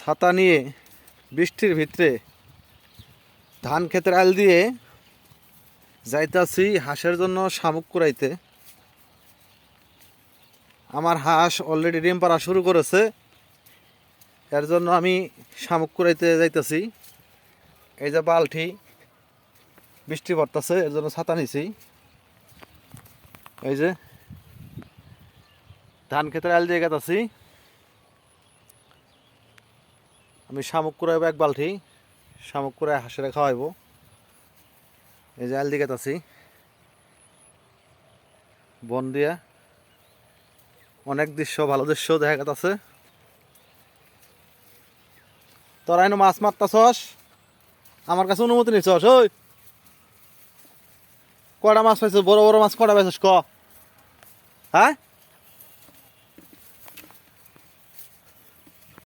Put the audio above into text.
ছাতা নিয়ে বৃষ্টির ভিতরে ধান ক্ষেতের আল দিয়ে যাইতাছি হাঁসের জন্য শামুক কুড়াইতে। আমার হাঁস অলরেডি ডিম পাড়া শুরু করেছে। এর জন্য আমি শামুক কুড়াইতে যাইতাছি। এই যে বালটি বৃষ্টি পড়তেছে, এর জন্য ছাতা নিছি। এই যে ধান ক্ষেতের আল দিয়ে গেতাছি। আমি শামুক কুড়াইবো এক বালতি। শামুক কুড়াই হাঁসেরা খাওয়াইবো। এই যে আল দিকে আছি। বন দিয়া। অনেক দৃশ্য, ভালো দৃশ্য দেখা গেছে তোরা এনে মাছ মারতা মারতাছস? আমার কাছে অনুমতি নিছস, ওই। কটা মাছ পাইছিস? বড় বড় মাছ কটা পাইছিস, ক? হ্যাঁ?